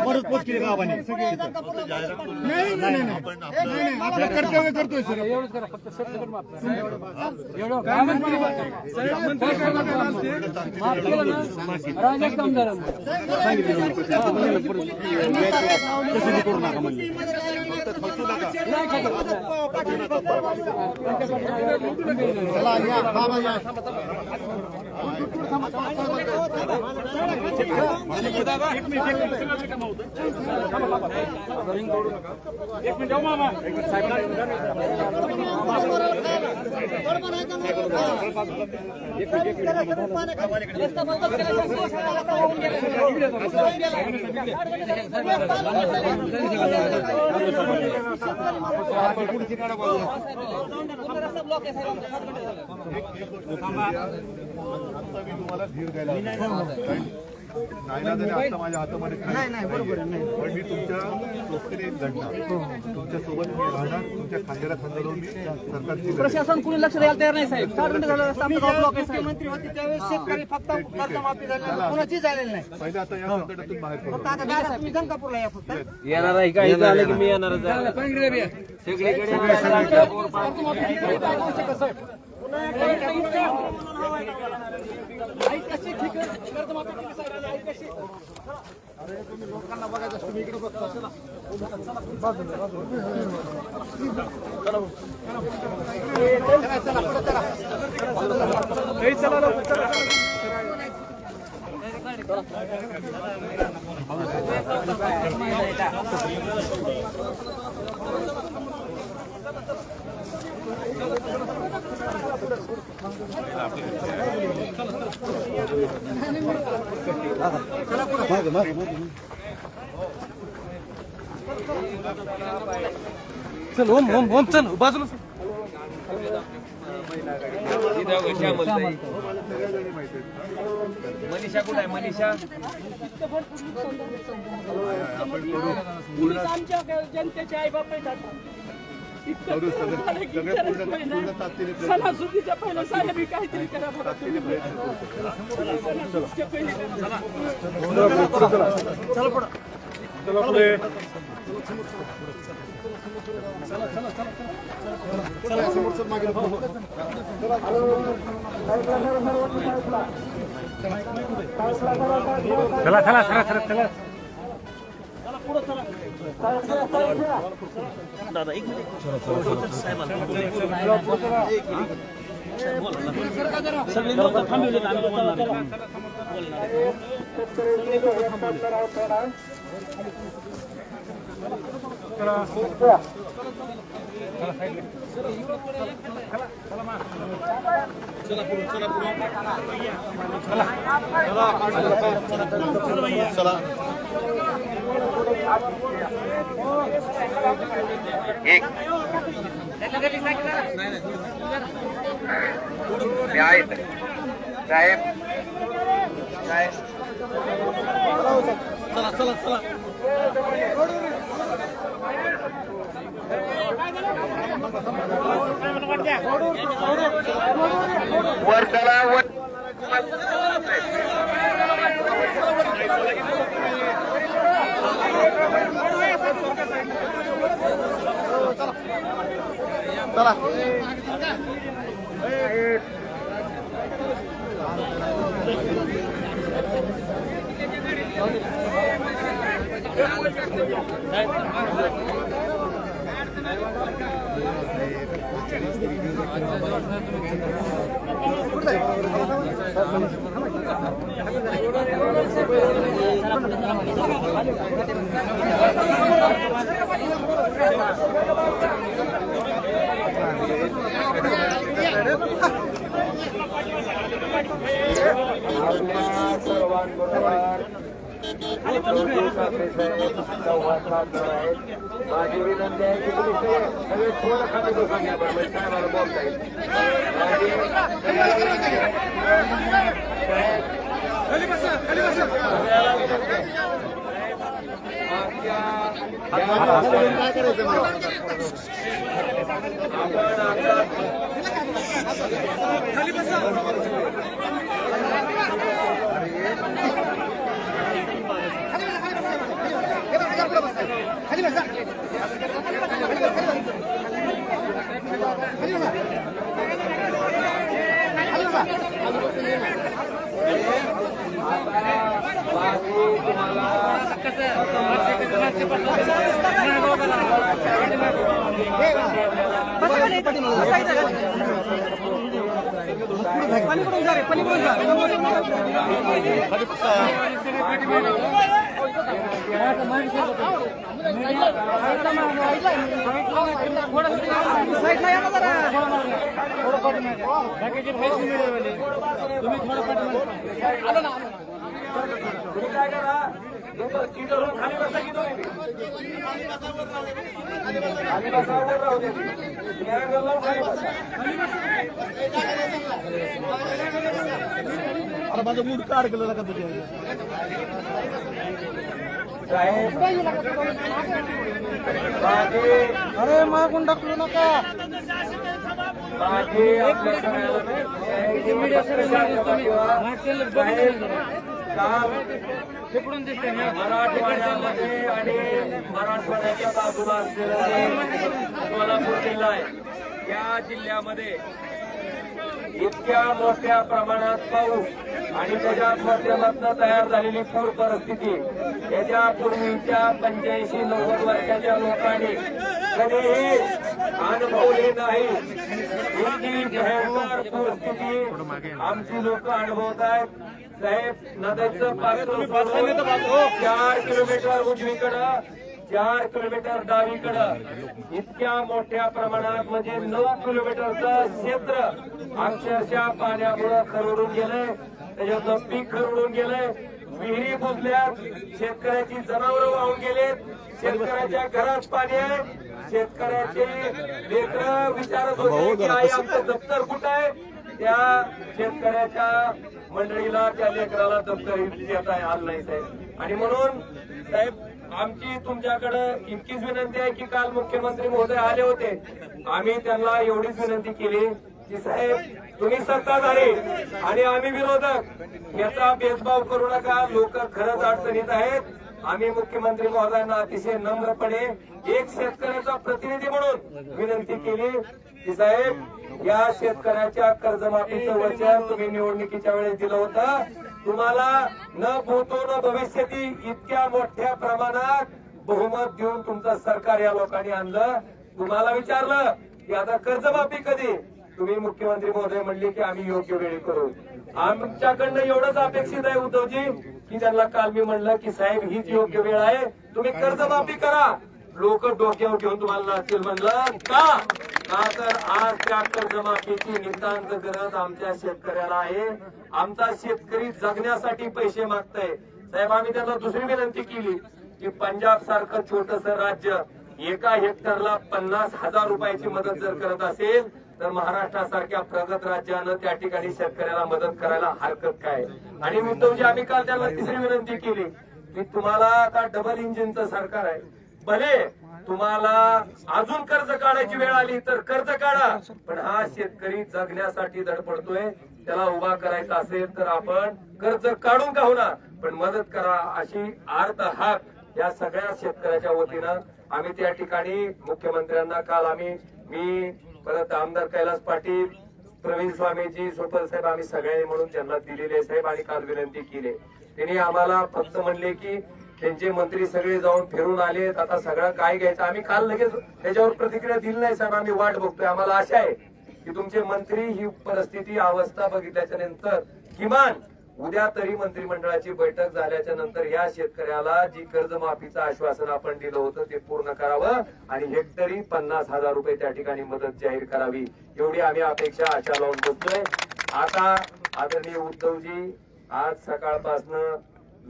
परत पोच केली गावाने नाही नाही नाही नाही. नाही नाही आपलं कर्तव्य करतोय सर. तसं करू नका म्हणले चला या बाबा या आता मी तुम्हाला धीर द्यायला आलो. कारण नाईलाजाने आता माझ्या हातामध्ये काही नाहीये. पण मी तुमच्या सोबतीने एक लढणार तुमच्यासोबत मी राहणार तुमच्या खांद्याला खांदा लावून मी सरकारची लढेन. प्रशासन कुणी लक्ष द्यायला तयार नाही साहेब. साठ मिनिटं झालं रस्ता आमचा ब्लॉक आहे. साहेब मुख्यमंत्री होते त्यावेळेस शेतकरी फक्त कर्जमाफी झाली कुणाची झालेली नाही. पहिले आता या संकटातून बाहेर पडू. आता दादा तुम्ही गणकापूरला या फक्त. येणार आहे का? इथं आलं की मी येणार चल ओम ओम ओम चल बाजूला मनीषा कुठे आहे? मनीषा? आमच्या जनतेचे आई बाप सणासुदीच्या पहिल्या साऱ्या मी काहीतरी करा बघा ताकदीने प्रयत्न करू. चला पहिले चला चला चला चला चला सगळे लोक थांबवले आम्ही एक. आहेत. साहेब साहेब चला चला चला वर चला वर. बोलणार माझी विनंती आहे की तुम्ही ते सगळे थोडं खाली बसून घ्या बरं म्हणजे काय मला बोलता येईल काय करायचं मला पलीकडून जा. रे पलीकडून जा खाली बसा की तुम्ही खाली बसा वर राहू दे खाली बसा अरे माझं मूड काढ केलं का तुझ्या? अरे मागून टाकलो नका तिकडून दिसते काम मराठवाड्यामध्ये आणि मराठवाड्याच्या बाजूला असलेला सोलापूर जिल्हा आहे. या जिल्ह्यामध्ये इतक्या मोठ्या प्रमाणात पाऊस आणि त्याच्या माध्यमातून तयार झालेली पूर परिस्थिती याच्या पूर्वीच्या पंच्याऐंशी नव्वद वर्षाच्या लोकांनी कधीही अनुभवली नाही. इतकी भयंकर परिस्थिती आमची लोक अनुभवत आहेत. साहेब नद्याचं पात्र सोडून चार किलोमीटर उजवीकडं चार किलोमीटर डावीकडं इतक्या मोठ्या प्रमाणात म्हणजे नऊ किलोमीटरचं क्षेत्र अक्षरशः पाण्यामुळं खरडून गेलंय. त्याच्यातलं पीक खरडून गेलंय. विहिरी बुजल्यात. शेतकऱ्याची जनावरं वाहून गेलेत. शेतकऱ्याच्या घरात पाणी आहे. शेतकऱ्याचे लेकर विचारत होते की आई आमचं दप्तर कुठं आहे? त्या शेतकऱ्याच्या मंडळीला त्या लेकराला दप्तर देता आलं नाही साहेब. आणि म्हणून साहेब आमची तुमच्याकडे इतकीच विनंती आहे की काल मुख्यमंत्री महोदय आले होते. आम्ही त्यांना एवढीच विनंती केली की साहेब तुम्ही सत्ताधारी आणि आम्ही विरोधक. याचा भेदभाव करू नका. लोक खरंच अडचणीत आहेत. आम्ही मुख्यमंत्री महोदयांना अतिशय नम्रपणे एक शेतकऱ्याचा प्रतिनिधी म्हणून विनंती केली की साहेब या शेतकऱ्याच्या कर्जमाफीचं वचन तुम्ही निवडणुकीच्या वेळेस दिलं होतं. तुम्हाला न भूतो न भविष्यती इतक्या मोठ्या प्रमाणात बहुमत देऊन तुमचं सरकार या लोकांनी आणलं. तुम्हाला विचारलं की आता कर्जमाफी कधी? तुम्ही मुख्यमंत्री महोदय म्हणले की आम्ही योग्य वेळी करू. आमच्याकडनं एवढंच अपेक्षित आहे उद्धवजी की त्यांना काल मी म्हणलं की साहेब हीच योग्य वेळ आहे. तुम्ही कर्जमाफी करा. लोक डोक्यावर घेऊन तुम्हाला नाचतील म्हणलं का? का तर आज त्या कर्जमाफीची नितांत गरज आमच्या शेतकऱ्याला आहे. आमचा शेतकरी जगण्यासाठी पैसे मागताय. साहेब आम्ही त्यांना दुसरी विनंती केली की पंजाब सारखं छोटस राज्य एका हेक्टरला पन्नास हजार रुपयाची मदत जर करत असेल तर महाराष्ट्रासारख्या प्रगत राज्यानं त्या ठिकाणी शेतकऱ्याला मदत करायला हरकत काय? आणि उद्धवजी आम्ही काल त्यांना तिसरी विनंती केली की तुम्हाला आता डबल इंजिनचं सरकार आहे. भले तुम्हाला अजून कर्ज काढायची वेळ आली तर कर्ज काढा. पण हा शेतकरी जगण्यासाठी धडपडतोय. त्याला उभा करायचा असेल तर आपण कर्ज काढून का होणार पण मदत करा अशी आर्त हाक या सगळ्या शेतकऱ्याच्या वतीनं आम्ही त्या ठिकाणी मुख्यमंत्र्यांना काल आम्ही मी परत आमदार कैलास पाटील प्रवीण स्वामीजी सोपल साहेब आम्ही सगळ्यांनी म्हणून त्यांना दिलेले साहेब आणि काल विनंती केली. त्यांनी आम्हाला फक्त म्हणले की त्यांचे मंत्री सगळे जाऊन फिरून आलेत आता सगळं काय घ्यायचं? आम्ही काल लगेच त्याच्यावर प्रतिक्रिया दिली नाही साहेब. आम्ही वाट बघतोय. आम्हाला आशा आहे की तुमचे मंत्री ही परिस्थिती अवस्था बघितल्याच्या नंतर किमान उद्या तरी मंत्रिमंडळाची बैठक झाल्याच्यानंतर या शेतकऱ्याला जी कर्जमाफीचं आश्वासन आपण दिलं होतं ते पूर्ण करावं आणि हेक्टरी पन्नास हजार रुपये त्या ठिकाणी मदत जाहीर करावी. एवढी आम्ही अपेक्षा आशा लावून बसतोय आता आदरणीय उद्धवजी आज सकाळपासनं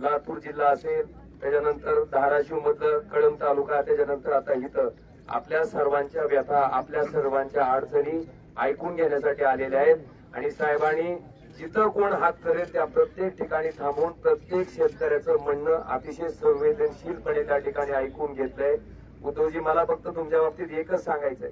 लातूर जिल्हा असेल त्याच्यानंतर धाराशिव मधलं कळंब तालुका त्याच्यानंतर आता इथं आपल्या सर्वांच्या व्यथा आपल्या सर्वांच्या अडचणी ऐकून घेण्यासाठी आलेल्या आहेत. आणि साहेबांनी जिथं कोण हात करेल त्या प्रत्येक ठिकाणी थांबून प्रत्येक शेतकऱ्याचं म्हणणं अतिशय संवेदनशीलपणे त्या ठिकाणी ऐकून घेतलंय. उद्धवजी मला फक्त तुमच्या बाबतीत एकच सांगायचंय.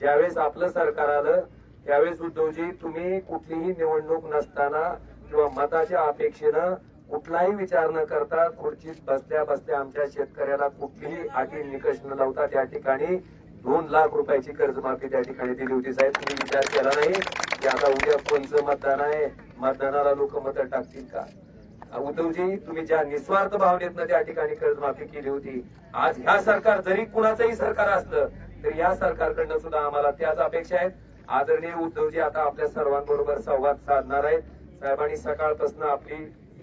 ज्यावेळेस आपलं सरकार आलं त्यावेळेस उद्धवजी तुम्ही कुठलीही निवडणूक नसताना किंवा मताच्या अपेक्षेनं कुठलाही विचार न करता खुर्चीत बसल्या बसल्या आमच्या शेतकऱ्याला कुठलीही अटी निकष न लावता त्या ठिकाणी दोन लाख रुपयाची कर्जमाफी त्या ठिकाणी दिली होती. साहेब तुम्ही विचार केला नाही? की आता उद्या कोणचं मतदान आहे? मतदानाला लोक मत टाकतील का? उद्धवजी तुम्ही ज्या निस्वार्थ भावनेतनं त्या ठिकाणी कर्जमाफी केली होती आज ह्या सरकार जरी कुणाचंही सरकार असलं तरी या सरकारकडनं सुद्धा आम्हाला त्याच अपेक्षा आहेत. आदरणीय उद्धवजी आता आपल्या सर्वांबरोबर संवाद साधणार आहेत. साहेबांनी सकाळपासून आपली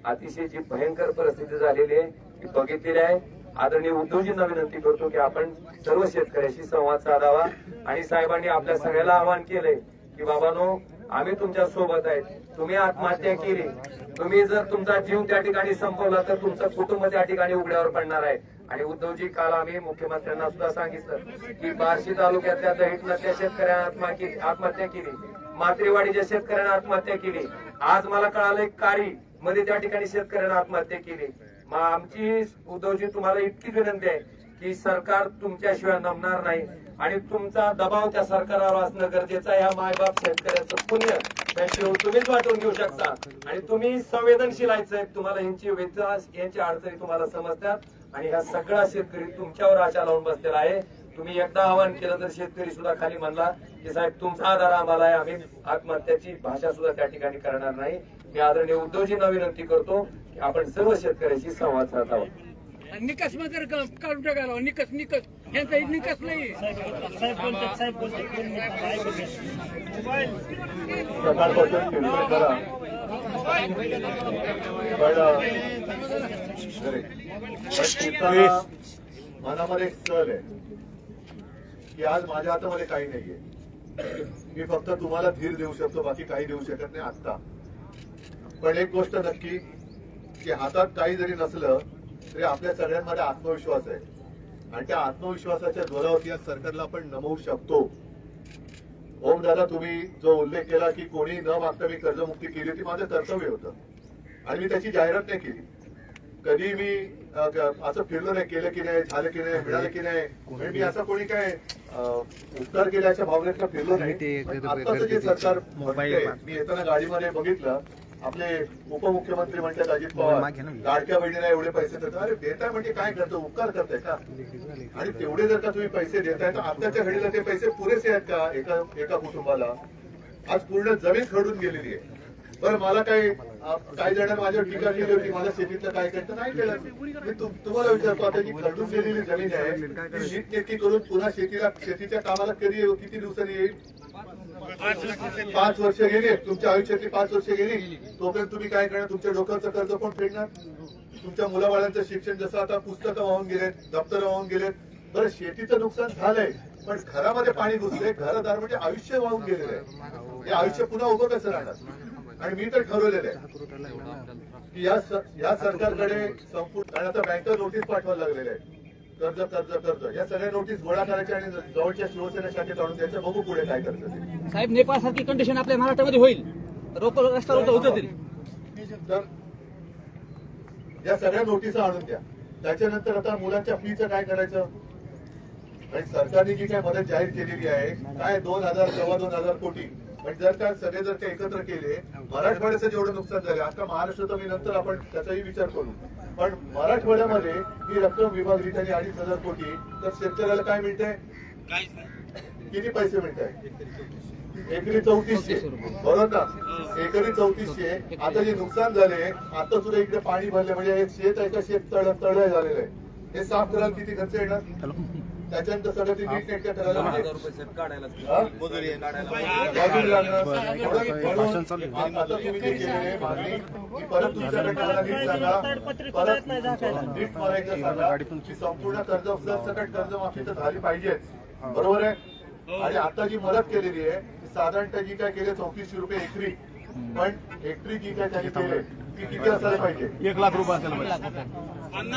अतिशय जी भयंकर परिस्थिती झालेली आहे ती बघितलेली आहे. आदरणीय उद्धवजींना विनंती करतो की आपण सर्व शेतकऱ्याशी संवाद साधावा. आणि साहेबांनी आपल्या सगळ्याला आवाहन केलंय की बाबानो आम्ही तुमच्यासोबत आहे तुम्ही आत्महत्या केली. तुम्ही जर तुमचा जीव त्या ठिकाणी संपवला तर तुमचं कुटुंब त्या ठिकाणी उघड्यावर पडणार आहे. आणि उद्धवजी काल आम्ही मुख्यमंत्र्यांना सुद्धा सांगितलं की बार्शी तालुक्यातल्या दहिटनातल्या शेतकऱ्यांना आत्महत्या केली आत्महत्या केली. मात्रेवाडीच्या शेतकऱ्यांना आत्महत्या केली. आज मला कळालं कारी मध्ये त्या ठिकाणी शेतकऱ्यांना आत्महत्या केली. मग आमची उद्धवजी तुम्हाला इतकीच विनंती आहे की सरकार तुमच्याशिवाय नमणार नाही आणि तुमचा दबाव त्या सरकारवर असणं गरजेचं आहे. ह्या मायबाप शेतकऱ्याचं पुण्य त्याशिवाय तुम्हीच वाटून घेऊ शकता. आणि तुम्ही संवेदनशील आहे साहेब. तुम्हाला यांची व्यथा यांची अडचणी तुम्हाला समजतात. आणि हा सगळा शेतकरी तुमच्यावर आशा लावून बसलेला आहे. तुम्ही एकदा आवाहन केलं तर शेतकरी सुद्धा खाली म्हणला की साहेब तुमचा आधार आम्हाला आहे. आम्ही आत्महत्याची भाषा सुद्धा त्या ठिकाणी करणार नाही. मी आदरणीय उद्धवजींना विनंती करतो की आपण सर्व शेतकऱ्यांशी संवाद साधावा निकषमध्ये काढून टाकायला निकष निकष. यांचा निकष नाही. सकाळपासून फिरतोय करा. पण मनामध्ये एक सल आहे की आज माझ्या हातामध्ये काही नाहीये. मी फक्त तुम्हाला धीर देऊ शकतो बाकी काही देऊ शकत नाही आता पण एक गोष्ट नक्की की हातात काही जरी नसलं तरी आपल्या सगळ्यांमध्ये आत्मविश्वास आहे. आणि त्या आत्मविश्वासाच्या जोरावरती या सरकारला आपण नमवू शकतो. ओम दादा तुम्ही जो उल्लेख केला की कोणी न मागता मी कर्जमुक्ती केली होती माझं कर्तव्य होतं. आणि मी त्याची जाहिरात नाही केली. कधी मी असं फिरलो नाही केलं की नाही झालं की नाही मिळालं की नाही मी असं कोणी काय उपकार केल्याच्या भावनेतनं फिरलो नाही. पण आत्ताचं जे सरकार मी येताना गाडीमध्ये बघितलं आपले उपमुख्यमंत्री म्हणतात अजित पवार. लाडक्या बहिणीला एवढे पैसे देतात. अरे देताय म्हणजे काय करतो? उपकार करताय का? आणि तेवढे जर का तुम्ही पैसे देताय तर आताच्या घडीला ते पैसे पुरेसे आहेत का एका एका कुटुंबाला? आज पूर्ण जमीन खडून गेलेली आहे. बरं मला काही काही जण माझ्यावर टीका केली होती. मला शेतीतलं काय करतं नाही केलं मी तुम- तुम्हाला विचारतो आता जी खडून गेलेली जमीन आहे ती नीटनेटकी करून पुन्हा शेतीला शेतीच्या कामाला कधी येऊ? किती दिवसांनी येईल? पाच वर्ष गेली तुमच्या आयुष्यातली पाच वर्ष गेली तोपर्यंत तुम्ही काय करणार? तुमच्या डोक्याचं कर्ज कोण फेडणार? तुमच्या मुलाबाळांचं शिक्षण जसं आता पुस्तकं वाहून गेलेत दप्तर वाहून गेलेत. बरं शेतीचं नुकसान झालंय पण घरामध्ये पाणी घुसले घरदार म्हणजे आयुष्य वाहून गेलेलं आहे. हे आयुष्य पुन्हा उभं कसं राहणार? आणि मी तर ठरवलेलं आहे की या सरकारकडे संपूर्ण आणि आता बँकर नोटीस पाठवायला लागलेले आहे. कर्ज कर्ज कर्ज. या सगळ्या नोटीस गोळा करायच्या आणि जवळच्या शिवसेना शाखेत आणून द्यायच्या बघू पुढे काय करतं ते. साहेब नेपाळ सारखी कंडिशन आपल्या महाराष्ट्रामध्ये होईल. रोक रस्ता रोक होतं तरी तर या सगळ्या नोटिसा आणून द्या. त्याच्यानंतर आता मुलांच्या फीचं काय करायचं? आणि सरकारने जी काय मदत जाहीर केलेली आहे काय दोन हजार सव्वा दोन हजार कोटी? पण जर का सगळे जर का एकत्र केले मराठवाड्याचं जेवढं नुकसान झालं आता महाराष्ट्राचं मी नंतर आपण त्याचाही विचार करू. पण मराठवाड्यामध्ये ही रक्कम विभागली त्यांनी अडीच हजार कोटी तर शेतकऱ्याला काय मिळतंय? किती पैसे मिळत आहे एकरी चौतीसशे. बरोबर ना? एकरी चौतीसशे. आता जे नुकसान झाले आता सुद्धा इकडे पाणी भरले म्हणजे एक शेत आहे का? शेत तळ तळ झालेलं आहे. हे साफ करायला किती खर्च येणार? त्याच्यानंतर सगळं ते नीट नेटक्या करायला म्हणजे हा? बाजूला लागणार. म्हणून आता तुम्ही जे केलेलं आहे मागणी, ती परत तुमच्याकडे मला नीट सांगा परत नीट मला एकदा सांगा. की संपूर्ण कर्ज सकट कर्जमाफी तर झाली पाहिजेच बरोबर आहे? आणि आता जी मदत केलेली आहे ती साधारणतः जी काय केली? चौतीसशे रुपये एकरी. पण हेक्टरी जी काय त्यांनी केले ती किती असायला पाहिजे? एक लाख रुपये असेल पाहिजे.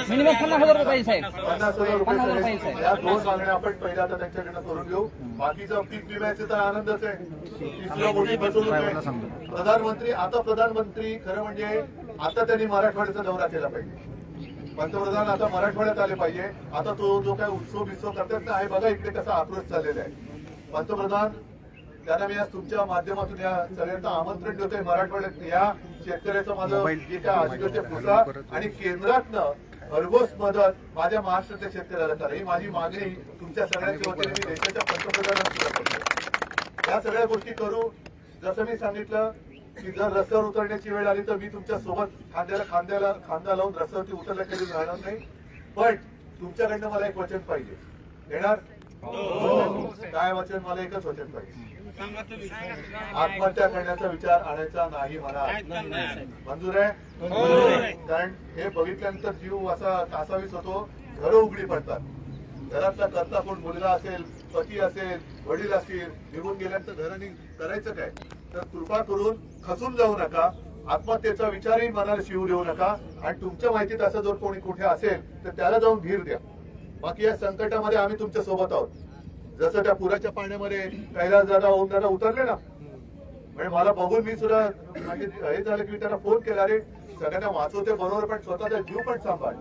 मिनिमम पन्नास हजार रुपये पाहिजे साहेब. पन्नास हजार रुपये. या दोन मागण्या आपण पहिल्या आता त्यांच्याकडनं करून घेऊ. बाकीचं पीक विम्याचे तर आनंदच आहे. मोठी फसवणूक आहे. प्रधानमंत्री आता प्रधानमंत्री खरं म्हणजे आता त्यांनी मराठवाड्याचा दौरा केला पाहिजे. पंतप्रधान आता मराठवाड्यात आले पाहिजे. आता तो जो काय उत्सव बित्सव करतात ना आहे बघा इकडे कसा आक्रोश चाललेला आहे. पंतप्रधान त्यांना मी आज तुमच्या माध्यमातून या सगळ्यांचं आमंत्रण देतोय. मराठवाड्यात या शेतकऱ्याचं माझं जे काय पुसा आणि केंद्रातनं भरघोस मदत माझ्या महाराष्ट्रातल्या शेतकऱ्याला करा ही माझी मागणी तुमच्या सगळ्यांच्या वतीने मी देशाच्या पंतप्रधानांना या सगळ्या गोष्टी करू. जसं मी सांगितलं की जर रस्त्यावर उतरण्याची वेळ आली तर मी तुमच्यासोबत खांद्याला खांद्याला खांदा लावून रस्त्यावरती उतरल्या कधी राहणार नाही. पण तुमच्याकडनं मला एक वचन पाहिजे. येणार? काय वचन? मला एकच वचन पाहिजे. आत्महत्या करण्याचा विचार आणायचा नाही मला मंजूर आहे कारण हे बघितल्यानंतर जीव असा कासावीस होतो घरं उघडी पडतात. घरातला करता कोण मुलगा असेल पती असेल वडील असतील निघून गेल्यानंतर घराने करायचं काय? तर कृपा करून खचून जाऊ नका. आत्महत्येचा विचारही मनाला शिवू देऊ नका. आणि तुमच्या माहितीत असं जर कोणी कुठे असेल तर त्याला जाऊन धीर द्या. बाकी या संकटामध्ये आम्ही तुमच्यासोबत आहोत. जसं त्या पुराच्या पाण्यामध्ये कैलास दादा ओम दादा उतरले ना. म्हणजे मला बघून मी सुद्धा हे झालं की मी त्यांना फोन केला रे सगळ्यांना वाचवते बरोबर पण स्वतःचा जीव पण सांभाळ.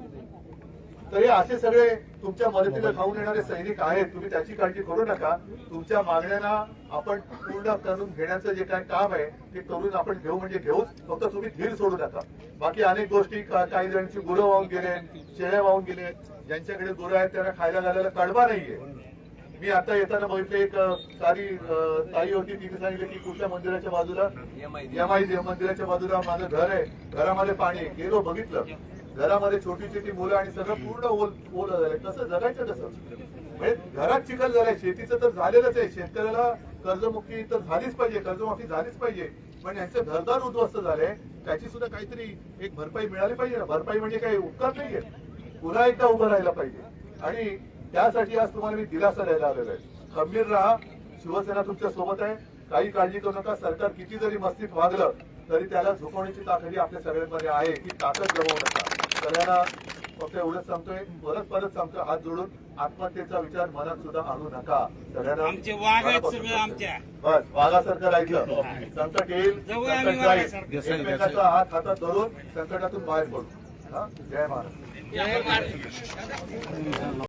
तर हे असे सगळे तुमच्या मदतीला धावून येणारे सैनिक आहेत. तुम्ही त्याची काळजी करू नका. तुमच्या मागण्यांना आपण पूर्ण करून घेण्याचं जे काय काम आहे ते करून आपण घेऊ म्हणजे घेऊच. फक्त तुम्ही धीर सोडू नका. बाकी अनेक गोष्टी काही जणांची गुरं वाहून गेले शेळ्या वाहून गेले. ज्यांच्याकडे गुरं आहेत त्यांना खायला घालायला कडबा नाहीये. मी आता येताना बघितलं एक सारी ताई होती तिने सांगितलं की कुठल्या मंदिराच्या बाजूला यमाई देव. मंदिराच्या बाजूला माझं घर आहे. घरामध्ये पाणी आहे. गेलो बघितलं. घरामध्ये छोटी छोटी मुलं आणि सगळं पूर्ण ओल ओल झालंय. कसं जगायचं कसं? म्हणजे घरात चिखल झालंय. शेतीचं तर झालेलंच आहे. शेतकऱ्याला कर्जमुक्ती तर झालीच पाहिजे. कर्जमाफी झालीच पाहिजे. पण यांचं घरदार उद्ध्वस्त झालंय. त्याची सुद्धा काहीतरी एक भरपाई मिळाली पाहिजे ना. भरपाई म्हणजे काही उपकार नाहीये. पुन्हा एकदा उभं राहायला पाहिजे. आणि त्यासाठी आज तुम्हाला मी दिलासा द्यायला आलेलो आहे. खंबीर राहा शिवसेना तुमच्यासोबत आहे. काही काळजी करू नका. सरकार किती जरी मस्तीत वागलं तरी त्याला झुकवण्याची ताकद ही आपल्या सगळ्यांमध्ये आहे. ती ताकद गमावू नका. सगळ्यांना फक्त एवढंच सांगतोय. परत परत सांगतोय हात जोडून आत्महत्येचा विचार मनात सुद्धा आणू नका. सगळ्यांना. बस वाघासारखं राहायचं. संकट येईल संकट जाईल. एकमेकाचा हात हातात धरून संकटातून बाहेर पडू. हा? जय महाराज. जय महाराज.